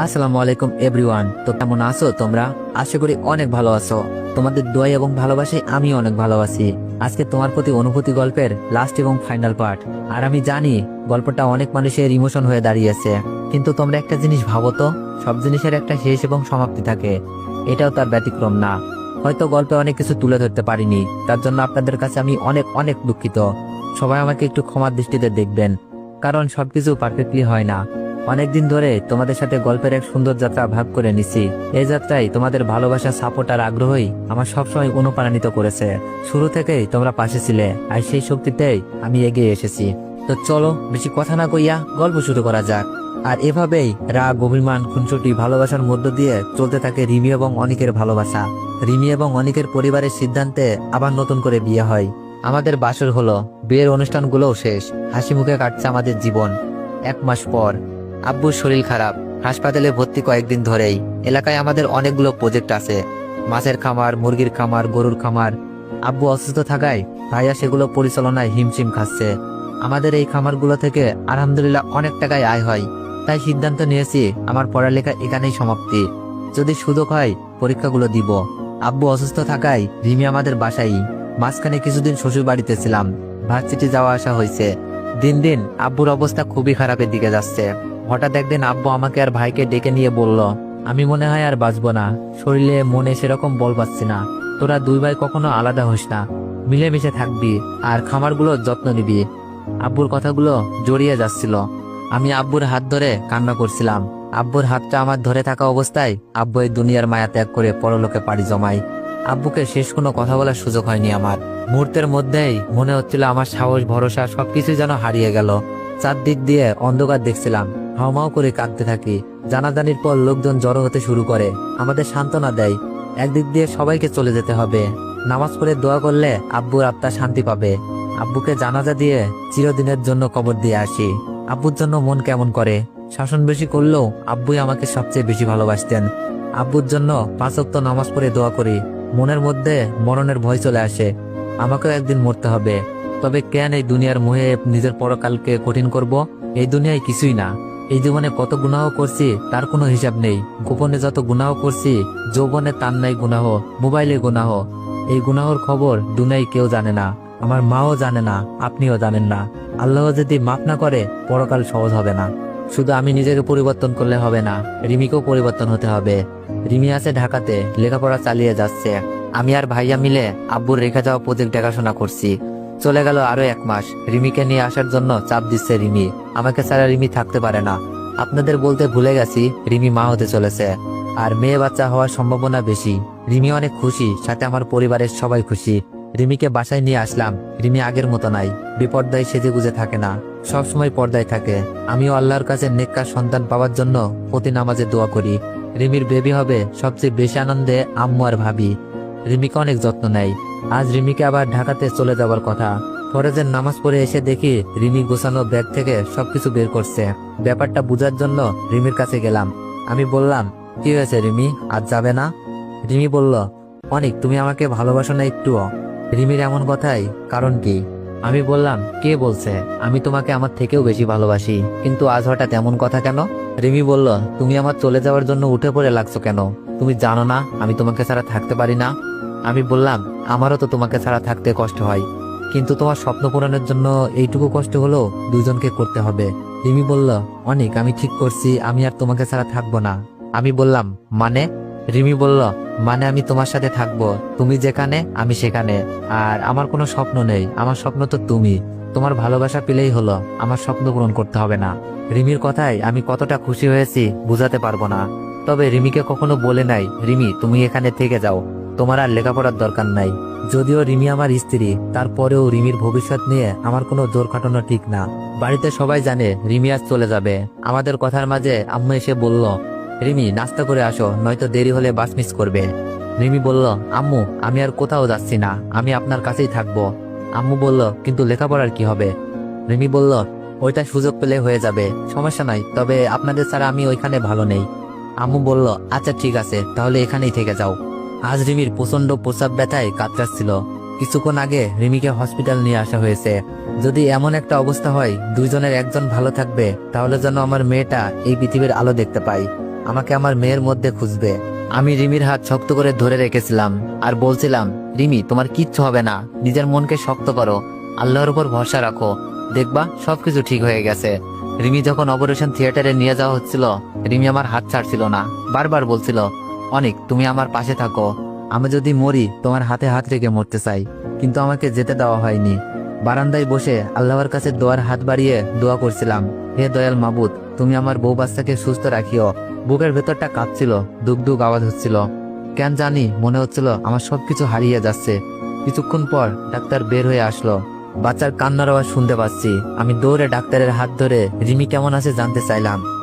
আসসালামু আলাইকুম এভরিওয়ান। তো কেমন আছো তোমরা? আশা করি অনেক ভালো আছো। তোমাদের দোয়া এবং ভালোবাসে আমি অনেক ভালো আছি। আজকে তোমার প্রতি অনুভূতি গল্পের লাস্ট এবং ফাইনাল পার্ট আর আমি জানি, গল্পটা অনেক মানুষের ইমোশন হয়ে দাঁড়িয়েছে কিন্তু তোমরা একটা জিনিস ভাবো তো, সব জিনিসের একটা শেষ এবং সমাপ্তি থাকে। এটাও তার ব্যতিক্রম না। হয়তো গল্পে অনেক কিছু তুলে ধরতে পারিনি, তার জন্য আপনাদের কাছে আমি অনেক অনেক দুঃখিত। সবাই আমাকে একটু ক্ষমার দৃষ্টিতে দেখবেন। কারণ সবকিছু পারফেক্টলি হয় না। অনেকদিন ধরে তোমাদের সাথে গল্পের এক সুন্দর যাত্রা ভাগ করে নিছি। এই যাত্রায় তোমাদের ভালোবাসা সাপোর্ট আর আগ্রহই আমার সবসময় অনুপ্রাণিত করেছে। শুরু থেকেই তোমরা পাশে ছিলে, আর সেই শক্তিতেই আমি এগিয়ে এসেছি। তো চলো, বেশি কথা না কইয়া গল্প শুরু করা যাক। আর এভাবেই রাগ, অভিমান, খুনসুটি, ভালোবাসার মধ্য দিয়ে চলতে থাকে রিমি এবং অনিকের ভালোবাসা। রিমি এবং অনিকের পরিবারের সিদ্ধান্তে আবার নতুন করে বিয়ে হয়। আমাদের বাসর হলো, বিয়ের অনুষ্ঠানগুলোও শেষ হাসি মুখে কাটছে আমাদের জীবন। এক মাস পর। আব্বুর শরীর খারাপ, হাসপাতালে ভর্তি কয়েকদিন ধরেই। এলাকায় আমাদের অনেকগুলো প্রজেক্ট আছে। মাছের খামার, মুরগির খামার, গরুর খামার। আব্বু অসুস্থ থাকায় ভাইয়া সেগুলো পরিচালনায় হিমশিম খাচ্ছে। আমাদের এই খামারগুলো থেকে আলহামদুলিল্লাহ অনেক টাকায় আয় হয়। তাই সিদ্ধান্ত নিয়েছি আমার পড়ালেখা এখানেই সমাপ্তি। যদি সুযোগ হয়, পরীক্ষাগুলো দিব। আব্বু অসুস্থ থাকায় রিমি আমাদের বাসায় মাঝখানে কিছুদিন শ্বশুর বাড়িতে ছিলাম। ভার্সিটি যাওয়া আসা হয়েছে। দিন দিন আব্বুর অবস্থা খুবই খারাপের দিকে যাচ্ছে। হঠাৎ একদিন আব্বু আমাকে আর ভাইকে ডেকে নিয়ে বলল, আমি মনে হয় আর বাঁচবো না। শরীরে, মনে সেরকম বল পাচ্ছি না। তোরা দুই ভাই কখনো আলাদা হোস না। মিলেমিশে থাকবি আর খামারগুলো যত্ন নিবি। আব্বুর কথাগুলো জড়িয়ে যাচ্ছিল। আমি আব্বুর হাত ধরে কান্না করছিলাম। আব্বুর হাতটা আমার ধরে থাকা অবস্থায় আব্বু এই দুনিয়ার মায়া ত্যাগ করে পরলোকে পাড়ি জমায়। আব্বুকে শেষ কোনো কথা বলার সুযোগ হয়নি আমার। মুহূর্তের মধ্যেই মনে হচ্ছিল আমার সাহস, ভরসা সবকিছু যেন হারিয়ে গেল। চারদিক দিয়ে অন্ধকার দেখছিলাম। হাওমাও করে কাঁদতে থাকি। জানাজানির পর লোকজন জড়ো হতে শুরু করে। আমাদের সান্ত্বনা দেয়। একদিক দিয়ে সবাইকে চলে যেতে হবে। নামাজ পড়ে দোয়া করলে আব্বুর আত্মা শান্তি পাবে। আব্বুকে জানাজা দিয়ে চিরদিনের জন্য কবর দিয়ে আসি। আব্বুর জন্য মন কেমন করে? শাসন বেশি করলেও আব্বুই আমাকে সবচেয়ে বেশি ভালোবাসতেন। আব্বুর জন্য পাঁচক্ত নামাজ পড়ে দোয়া করি। মনের মধ্যে মরণের ভয় চলে আসে। আমাকেও একদিন মরতে হবে। তবে কেন এই দুনিয়ার মোহে নিজের পরকালকে কঠিন করব? এই দুনিয়ায় কিছুই না। এই জীবনে কত গুনাহ করছি, তার কোনো হিসাব নেই। গোপনে যত গুনাহ করছি, যৌবনে তার নাই গুনাহ, মোবাইলে গুনাহ। এই গুনাহর খবর দুনিয়ায় কেউ জানে না, আমার মাও জানে না, আপনিও জানেন না। আল্লাহ যদি মাফ না করে, পরকাল সহজ হবে না। শুধু আমি নিজেকে পরিবর্তন করলে হবে না, রিমিকেও পরিবর্তন হতে হবে। রিমি আছে ঢাকাতে, লেখাপড়া চালিয়ে যাচ্ছে। আমি আর ভাইয়া মিলে আব্বুর রেখে যাওয়া প্রজেক্ট দেখাশোনা করছি। চলে গেল আরও এক মাস। রিমিকে নিয়ে আসার জন্য চাপ দিচ্ছে রিমি। আমাকে ছাড়া রিমি থাকতে পারে না। আপনাদের বলতে ভুলে গেছি, রিমি মা হতে চলেছে। আর মেয়ে বাচ্চা হওয়ার সম্ভাবনা বেশি। রিমি অনেক খুশি, সাথে আমার পরিবারের সবাই খুশি। রিমিকে বাসায় নিয়ে আসলাম, রিমি আগের মতো নাই বিপর্দায় সেজে গুজে থাকে না, সবসময় পর্দায় থাকে। আমিও আল্লাহর কাছে নেককার সন্তান পাওয়ার জন্য প্রতি নামাজে দোয়া করি। রিমির বেবি হবে সবচেয়ে বেশি আনন্দে আম্মু আর ভাবি। রিমিকে অনেক যত্ন নেয়। আজ রিমিকে আবার ঢাকাতে চলে যাওয়ার কথা। ফরজের নামাজ পড়ে এসে দেখি রিমি গোছানো ব্যাগ থেকে সবকিছু বের করছে। ব্যাপারটা বোঝার জন্য রিমির কাছে গেলাম। আমি বললাম, কি হয়েছে রিমি? আজ যাবে না? রিমি বলল, অনেক, তুমি আমাকে ভালোবাসো না একটুও। রিমির এমন কথাই কারণ কি? আমি বললাম, কে বলছে? আমি তোমাকে আমার থেকেও বেশি ভালোবাসি। কিন্তু আজ হঠাৎ এমন কথা কেন? রিমি বলল, তুমি আমার চলে যাওয়ার জন্য উঠে পড়ে লাগছো কেন? তুমি জানো না আমি তোমাকে ছাড়া থাকতে পারি না? আমি বললাম, আমারও তো তোমাকে ছাড়া থাকতে কষ্ট হয়। কিন্তু তোমার স্বপ্ন পূরণের জন্য এইটুকু কষ্ট হলো দুজনকে করতে হবে। রিমি বলল, অনেক, আমি ঠিক করছি, আমি আর তোমাকে ছাড়া থাকব না। আমি বললাম মানে? রিমি বলল মানে আমি তোমার সাথে থাকব, তুমি যেখানে, আমি সেখানে। আর আমার কোনো স্বপ্ন নেই, আমার স্বপ্ন তো তুমি। তোমার ভালোবাসা পেলেই হলো, আমার স্বপ্ন পূরণ করতে হবে না। রিমির কথায় আমি কতটা খুশি হয়েছি, বুঝাতে পারব না। তবে রিমিকে কখনো বলে নাই, রিমি, তুমি এখানে থেকে যাও। তোমার আর লেখাপড়ার দরকার নাই। যদিও রিমি আমার স্ত্রী, তারপরেও রিমির ভবিষ্যৎ নিয়ে আমার কোনো জোর খাটানো ঠিক না। বাড়িতে সবাই জানে রিমি আজ চলে যাবে। আমাদের কথার মাঝে আম্মু এসে বলল, রিমি, নাস্তা করে আসো, নয়তো দেরি হলে বাস মিস করবে। রিমি বলল, আম্মু, আমি আর কোথাও যাচ্ছি না, আমি আপনার কাছেই থাকব। আম্মু বলল, কিন্তু লেখাপড়ার কি হবে? রিমি বলল, ওইটা সুযোগ পেলে হয়ে যাবে, সমস্যা নাই, তবে আপনাদের ছাড়া আমি ওইখানে ভালো নেই। আম্মু বলল আচ্ছা ঠিক আছে, তাহলে এখানেই থেকে যাও। আজ রিমির প্রচণ্ড প্রসাব ব্যথায় কাতরাচ্ছিল কিছুক্ষণ আগে রিমিকে হসপিটাল নিয়ে আসা হয়েছে। যদি এমন একটা অবস্থা হয়, দুইজনের একজন ভালো থাকবে, তাহলে যেন আমার মেয়েটা এই পৃথিবীর আলো দেখতে পাই আমাকে আমার মেয়ের মধ্যে খুঁজবে। আমি রিমির হাত শক্ত করে ধরে রেখেছিলাম আর বলছিলাম, রিমি, তোমার কিচ্ছু হবে না। নিজের মনকে শক্ত করো। আল্লাহর উপর ভরসা রাখো। দেখবা, সবকিছু ঠিক হয়ে গেছে। রিমি যখন অপারেশন থিয়েটারে নিয়ে যাওয়া হচ্ছিল, রিমি আমার হাত ছাড়ছিল না। বারবার বলছিল অনেক, তুমি আমার পাশে থাকো। আমি যদি মরি, তোমার হাতে হাত রেখে মরতে চাই। কিন্তু আমাকে যেতে দেওয়া হয়নি। বারান্দায় বসে আল্লাহর কাছে দোয়ার হাত বাড়িয়ে দোয়া করছিলাম, হে দয়াল মাবুদ, তুমি আমার বউ বাচ্চাকে সুস্থ রাখিও। বুকের ভেতরটা কাঁপছিল দুক আওয়াজ হচ্ছিল। কেন জানি, মনে হচ্ছিল আমার সবকিছু হারিয়ে যাচ্ছে। কিছুক্ষণ পর ডাক্তার বের হয়ে আসলো। বাচ্চার কান্নার আওয়াজ শুনতে পাচ্ছি। আমি দৌড়ে ডাক্তারের হাত ধরে, রিমি কেমন আছে জানতে চাইলাম।